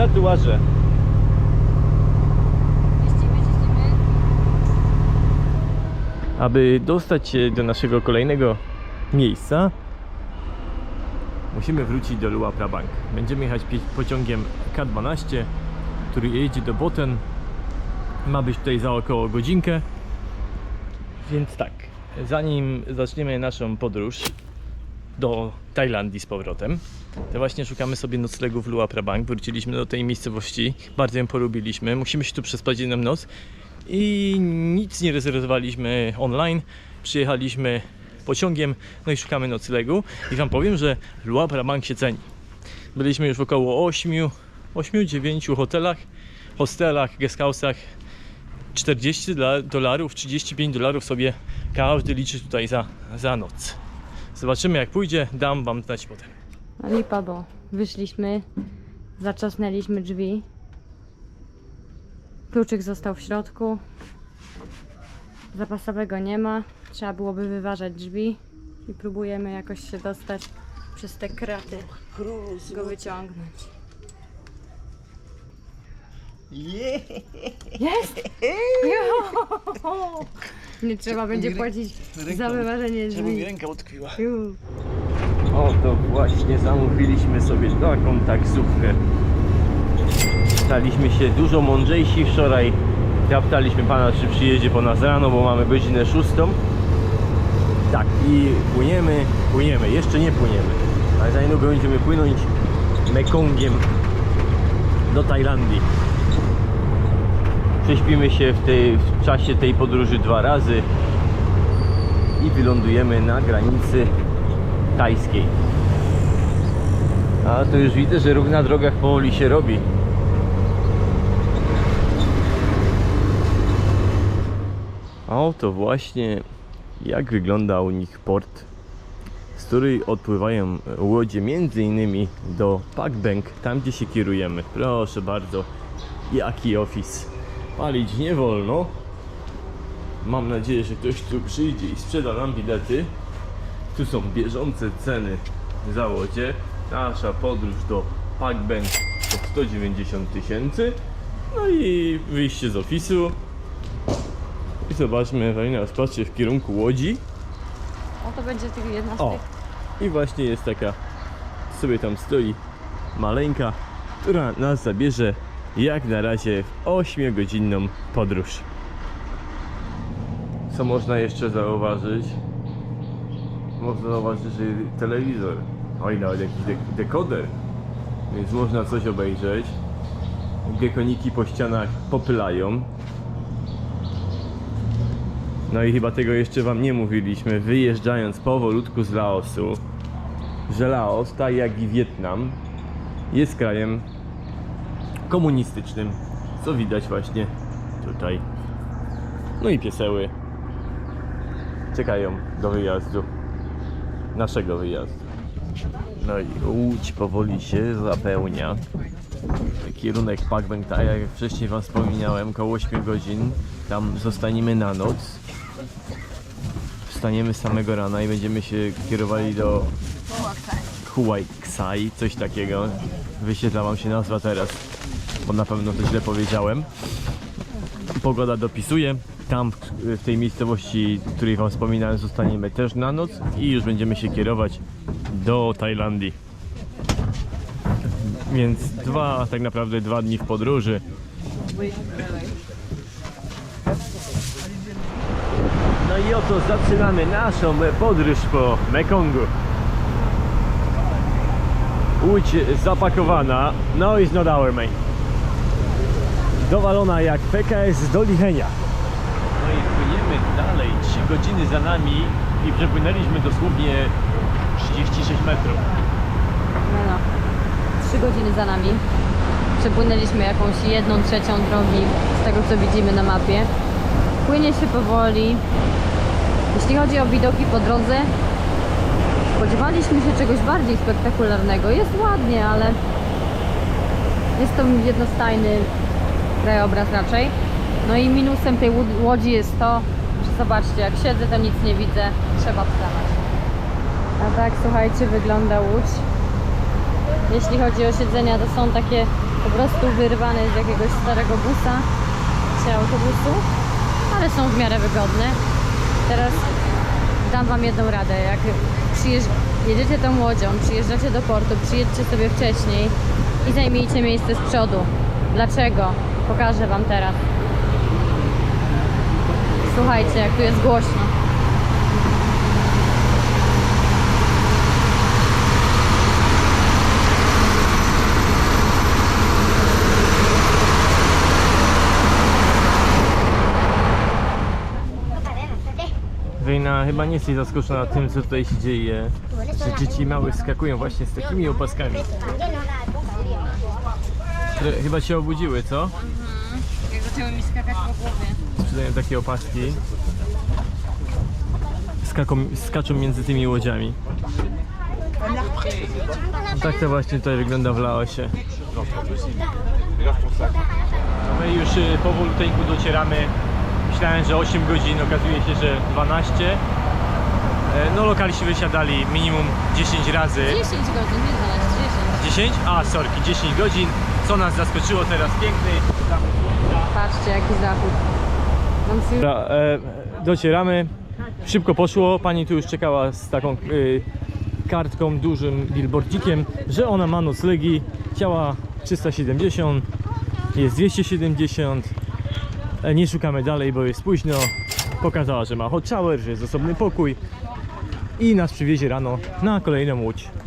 tatuaże. Aby dostać się do naszego kolejnego miejsca, musimy wrócić do Lua Prabang. Będziemy jechać pociągiem K12, który jedzie do Boten. Ma być tutaj za około godzinkę. Więc tak, zanim zaczniemy naszą podróż do Tajlandii z powrotem, to właśnie szukamy sobie noclegu w Lua Prabang. Wróciliśmy do tej miejscowości, bardzo ją polubiliśmy. Musimy się tu przespać jedną noc i nic nie rezerwowaliśmy online. Przyjechaliśmy pociągiem, no i szukamy noclegu. I wam powiem, że Lua Prabang się ceni. Byliśmy już w około 8, 8-9 hotelach, hostelach, guesthouse'ach. 40 dola- dolarów, 35 dolarów sobie każdy liczy tutaj za, za noc. Zobaczymy jak pójdzie, dam wam znać potem. Lipa, bo wyszliśmy, zaczasnęliśmy drzwi. Kluczyk został w środku. Zapasowego nie ma. Trzeba byłoby wyważać drzwi i próbujemy jakoś się dostać przez te kraty, go wyciągnąć. Jest! Jo! Nie trzeba będzie płacić za wyważenie drzwi. ręka utkwiła. Ju. Oto właśnie zamówiliśmy sobie taką taksówkę. Staliśmy się dużo mądrzejsi wczoraj. Zapytaliśmy pana, czy przyjedzie po nas rano, bo mamy godzinę szóstą. Tak, i płyniemy, płyniemy, jeszcze nie płyniemy, ale za niedługo będziemy płynąć Mekongiem do Tajlandii. Prześpimy się w, tej, w czasie tej podróży dwa razy i wylądujemy na granicy tajskiej. A to już widzę, że ruch na drogach powoli się robi. A oto właśnie jak wygląda u nich port, z której odpływają łodzie między innymi do Pakbank, tam gdzie się kierujemy. Proszę bardzo, jaki ofis. Palić nie wolno. Mam nadzieję, że ktoś tu przyjdzie i sprzeda nam bilety. Tu są bieżące ceny za łodzie. Nasza podróż do Pakbank to 190 tysięcy. No i wyjście z ofisu. I zobaczmy, Ewelina patrzy w kierunku łodzi. O, to będzie tylko jedna z O! tych. I właśnie jest taka, sobie tam stoi, maleńka, która nas zabierze jak na razie w 8-godzinną podróż. Co można jeszcze zauważyć? Można zauważyć, że telewizor, oj nawet jakiś dek- dekoder, więc można coś obejrzeć. Gekoniki po ścianach popylają. No i chyba tego jeszcze wam nie mówiliśmy, wyjeżdżając powolutku z Laosu, że Laos, tak jak i Wietnam, jest krajem komunistycznym, co widać właśnie tutaj. No i pieseły czekają do wyjazdu, naszego wyjazdu. No i łódź powoli się zapełnia. Kierunek Pakbeng, tak jak wcześniej wam wspominałem, około 8 godzin. Tam zostaniemy na noc. Wstaniemy samego rana i będziemy się kierowali do Huay Ksai, coś takiego. Wyświetla wam się nazwa teraz, bo na pewno to źle powiedziałem. Pogoda dopisuje. Tam w- tej miejscowości, której wam wspominałem, zostaniemy też na noc i już będziemy się kierować do Tajlandii. Więc dwa, tak naprawdę dwa dni w podróży. No i oto zaczynamy naszą podróż po Mekongu. Łódź zapakowana, no is not our mate. Dowalona jak PKS do Lichenia. No i płyniemy dalej, 3 godziny za nami i przepłynęliśmy dosłownie 36 metrów. No, no. Trzy godziny za nami. Przepłynęliśmy jakąś jedną trzecią drogi z tego co widzimy na mapie. Płynie się powoli. Jeśli chodzi o widoki po drodze, spodziewaliśmy się czegoś bardziej spektakularnego. Jest ładnie, ale jest to jednostajny krajobraz raczej. No i minusem tej łodzi jest to, że zobaczcie, jak siedzę to nic nie widzę, trzeba wstawać. A tak, słuchajcie, wygląda łódź. Jeśli chodzi o siedzenia, to są takie po prostu wyrwany z jakiegoś starego busa czy autobusu, ale są w miarę wygodne. Teraz dam Wam jedną radę. Jak przyjeżdż... jedziecie tą łodzią, przyjeżdżacie do portu, przyjedźcie sobie wcześniej i zajmijcie miejsce z przodu. Dlaczego? Pokażę Wam teraz. Słuchajcie, jak tu jest głośno. Wejna chyba nie jesteś zaskoczona tym, co tutaj się dzieje. Że dzieci małe skakują właśnie z takimi opaskami. Które chyba się obudziły, co? Jak zaczęły mi skakać po głowie. Sprzedają takie opaski. Skaką, skaczą między tymi łodziami. Tak to właśnie tutaj wygląda w Laosie. My już y, powoluteńku docieramy. Myślałem, że 8 godzin, okazuje się, że 12. E, No lokaliści wysiadali minimum 10 razy. 10 godzin, nie 12, 10. 10? A, sorki, 10 godzin. Co nas zaskoczyło teraz piękny. Patrzcie, jaki zachód. Dobra, e, docieramy. Szybko poszło. Pani tu już czekała z taką y, kartką, dużym billboardzikiem, że ona ma noclegi. Chciała 370, jest 270. E, nie szukamy dalej, bo jest późno. Pokazała, że ma hot shower, że jest osobny pokój. I nas przywiezie rano na kolejną łódź.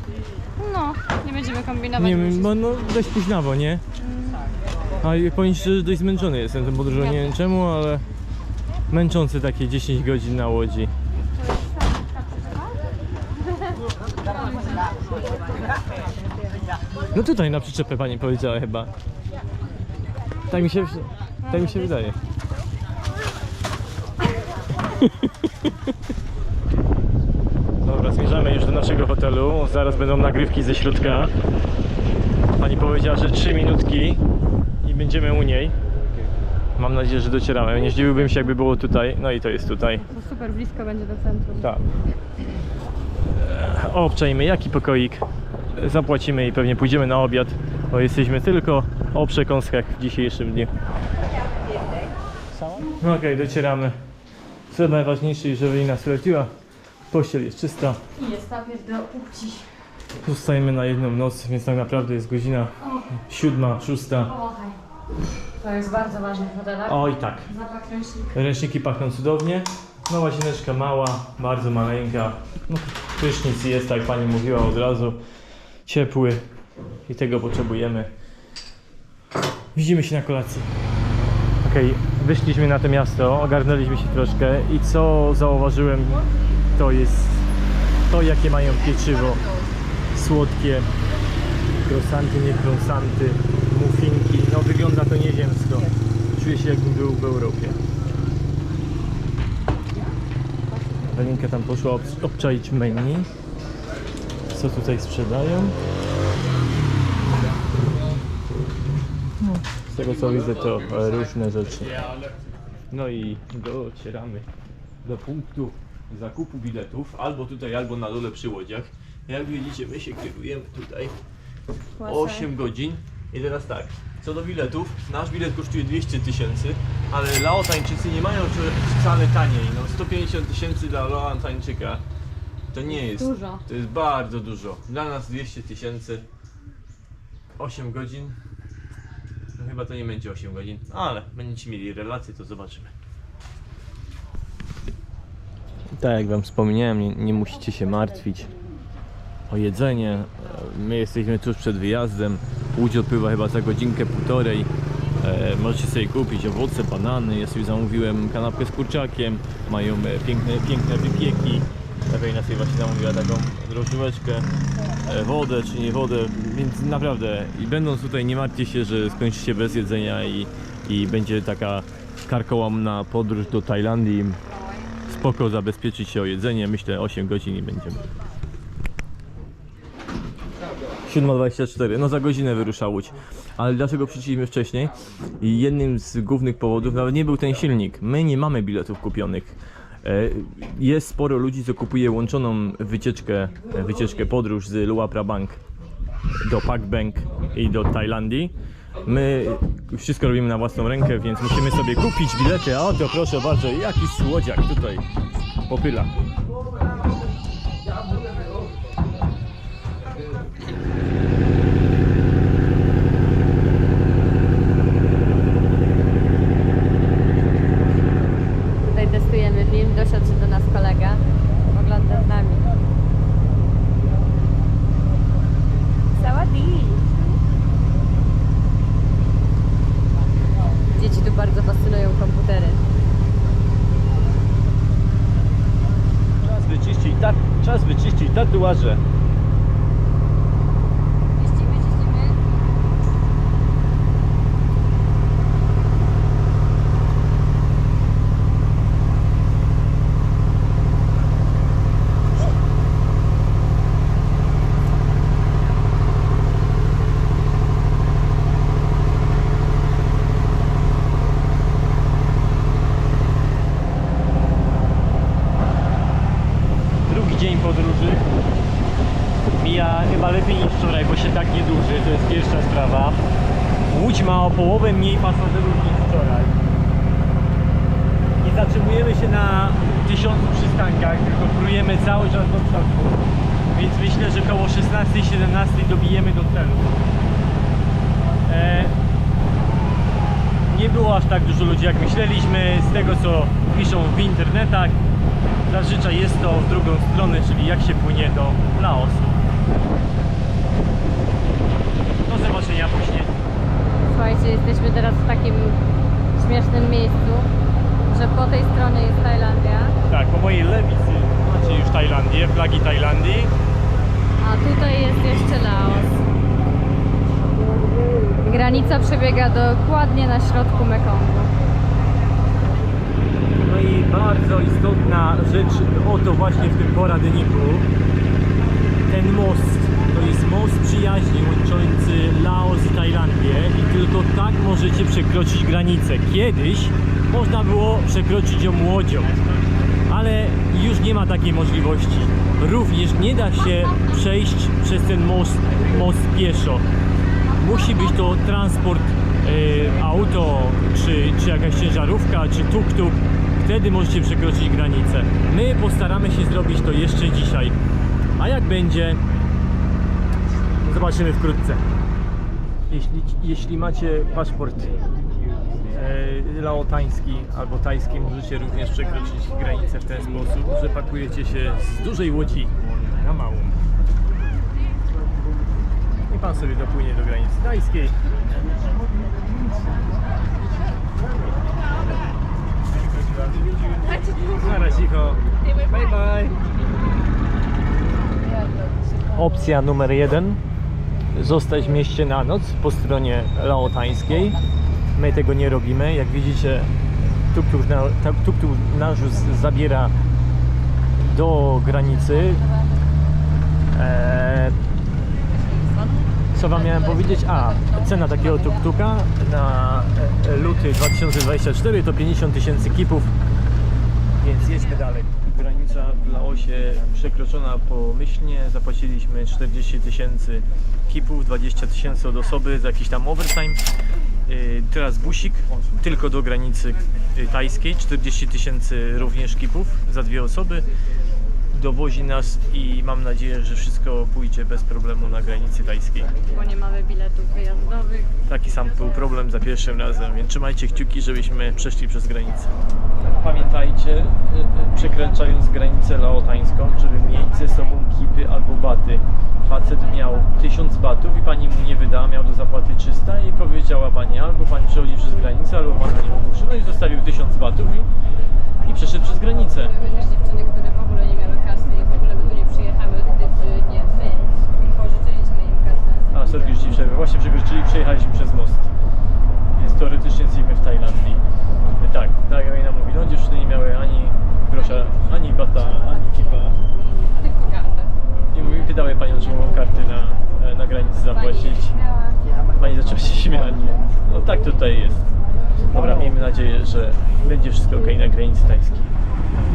No, kombinować. Nie już bo no dość późnawo, nie? A i powiem szczerze, że dość zmęczony jestem tą podróżą, nie wiem czemu, ale męczące takie 10 godzin na łodzi. No tutaj na przyczepę pani powiedziała chyba. Tak mi się, tak mi się wydaje. Dobra, zmierzamy już do naszego hotelu. Zaraz będą nagrywki ze środka. Pani powiedziała, że 3 minutki i będziemy u niej. Mam nadzieję, że docieramy. Nie zdziwiłbym się, jakby było tutaj. No i to jest tutaj. To super blisko będzie do centrum. Tak. Obczajmy jaki pokoik. Zapłacimy i pewnie pójdziemy na obiad, bo jesteśmy tylko o przekąskach w dzisiejszym dniu. No okej, docieramy. Co najważniejsze, żeby nas wleciła. Pościel jest czysta. I jest papier do płci. Zostajemy na jedną noc, więc tak naprawdę jest godzina siódma, szósta. Pomachaj. To jest bardzo ważne w hotelach. O i tak. Zapach ręcznika. Ręczniki pachną cudownie. No łazieneczka mała, bardzo maleńka. No, prysznic jest, tak jak pani mówiła od razu. Ciepły i tego potrzebujemy. Widzimy się na kolacji. Okej, wyszliśmy na to miasto, ogarnęliśmy się troszkę i co zauważyłem to jest to jakie mają pieczywo. Słodkie krosanty, nie krosanty, muffinki, no wygląda to nieziemsko. Czuję się jakbym był w Europie. Welinka tam poszła ob- obczaić menu. Co tutaj sprzedają? Z tego co widzę to różne rzeczy. No i docieramy do punktu zakupu biletów albo tutaj, albo na dole przy łodziach. Jak widzicie my się kierujemy tutaj 8 godzin i teraz tak, co do biletów, nasz bilet kosztuje 200 tysięcy, ale Laotańczycy nie mają wc- wcale taniej, no 150 tysięcy dla Laotańczyka to nie jest, Dużo. to jest bardzo dużo, dla nas 200 tysięcy 8 godzin, no chyba to nie będzie 8 godzin, ale będziecie mieli relacje, to zobaczymy. Tak jak wam wspomniałem, nie, nie musicie się martwić o jedzenie. My jesteśmy tuż przed wyjazdem. Łódź odpływa chyba za godzinkę, półtorej. E, możecie sobie kupić owoce, banany. Ja sobie zamówiłem kanapkę z kurczakiem. Mają e, piękne, piękne wypieki. Ewelina sobie właśnie zamówiła taką drożdżóweczkę, e, wodę czy nie wodę, więc naprawdę i będąc tutaj nie martwcie się, że skończy się bez jedzenia i, i będzie taka karkołomna podróż do Tajlandii. Spoko zabezpieczyć się o jedzenie, myślę 8 godzin i będziemy. 7.24, no za godzinę wyrusza łódź. Ale dlaczego przyszliśmy wcześniej? Jednym z głównych powodów nawet nie był ten silnik. My nie mamy biletów kupionych. E, Jest sporo ludzi, co kupuje łączoną wycieczkę, wycieczkę podróż z Luapra Bank do Pak Bank i do Tajlandii. My wszystko robimy na własną rękę, więc musimy sobie kupić bilety. A oto proszę bardzo, jaki słodziak tutaj popyla. Tutaj testujemy film, dosiadł się do nas kolega. Ogląda z nami. Sawadee! Dzieci tu bardzo fascynują komputery. Czas wyczyścić, tak, czas wyczyścić tatuaże. Czyścimy, czyścimy. Drugi dzień podróży. Mija chyba lepiej niż wczoraj, bo się tak nie duży, to jest pierwsza sprawa. Łódź ma o połowę mniej pasażerów niż wczoraj. Nie zatrzymujemy się na tysiącu przystankach, tylko prujemy cały czas do przodu. Więc myślę, że koło 16-17 dobijemy do celu. E, nie było aż tak dużo ludzi jak myśleliśmy. Z tego co piszą w internetach, zazwyczaj jest to w drugą stronę, czyli jak się płynie do Laosu. Do zobaczenia później. Słuchajcie, jesteśmy teraz w takim śmiesznym miejscu, że po tej stronie jest Tajlandia, Tak, po mojej lewicy macie już Tajlandię, flagi Tajlandii. a tutaj jest jeszcze Laos. Granica przebiega dokładnie na środku Mekongu. No i bardzo istotna rzecz, oto właśnie w tym poradniku. Ten most most przyjaźni łączący Laos i Tajlandię i tylko tak możecie przekroczyć granicę. Kiedyś można było przekroczyć ją łodzią, ale już nie ma takiej możliwości. Również nie da się przejść przez ten most, most pieszo. Musi być to transport e, auto, czy, czy jakaś ciężarówka, czy tuk-tuk. Wtedy możecie przekroczyć granicę. My postaramy się zrobić to jeszcze dzisiaj. A jak będzie, zobaczymy wkrótce. Jeśli, jeśli macie paszport e, laotański albo tajski, możecie również przekroczyć granicę w ten sposób, że pakujecie się z dużej łodzi na małą. I pan sobie dopłynie do granicy tajskiej. Na razie, bye bye. Opcja numer jeden. Zostać w mieście na noc po stronie laotańskiej. My tego nie robimy. Jak widzicie, tuk-tuk, na, tak, już zabiera do granicy. Eee, co wam miałem powiedzieć? A, cena takiego tuk-tuka na e, luty 2024 to 50 tysięcy kipów, więc jedźmy dalej. Granica w Laosie przekroczona pomyślnie, zapłaciliśmy 40 tysięcy kipów, 20 tysięcy od osoby za jakiś tam overtime. Yy, Teraz busik tylko do granicy tajskiej, 40 tysięcy również kipów za dwie osoby dowozi nas i mam nadzieję, że wszystko pójdzie bez problemu na granicy tajskiej. Bo nie mamy biletów wyjazdowych. Taki sam był problem za pierwszym razem, więc trzymajcie kciuki, żebyśmy przeszli przez granicę. Pamiętajcie, y, y, przekraczając granicę laotańską, żeby mieć ze sobą kipy albo baty. Facet miał 1000 batów i pani mu nie wydała, miał do zapłaty 300 i powiedziała pani albo pani przechodzi przez granicę, albo pana nie opuszcza. No i zostawił 1000 batów i, i przeszedł przez granicę. Były też dziewczyny, które w ogóle nie miały kasy i w ogóle by tu nie przyjechały, gdyby nie my. Pożyczyliśmy im kasę. A, sorry, już ci przerwę. Właśnie przejechaliśmy przez most. Więc teoretycznie jesteśmy w Tajlandii. E, Tak, tak jak nam mówi, no dziewczyny nie miały ani grosza, ani bata, ani kipa. Tylko kartę. I mówi, pytały panią, czy mogą karty na, e, na granicy zapłacić. Miała. Pani zaczęła się śmiać. No tak tutaj jest. Dobra, miejmy nadzieję, że będzie wszystko ok na granicy tajskiej.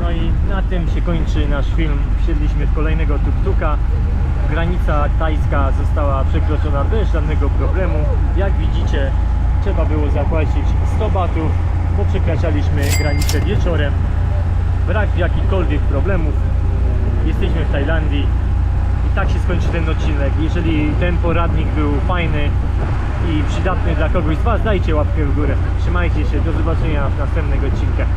No i na tym się kończy nasz film. Wsiedliśmy w kolejnego tuk-tuka. granica tajska została przekroczona bez żadnego problemu. Jak widzicie, trzeba było zapłacić 100 batów, bo przekraczaliśmy granicę wieczorem. Brak jakichkolwiek problemów. Jesteśmy w Tajlandii i tak się skończy ten odcinek. Jeżeli ten poradnik był fajny i przydatny dla kogoś z Was, dajcie łapkę w górę. Trzymajcie się, do zobaczenia w następnych odcinkach.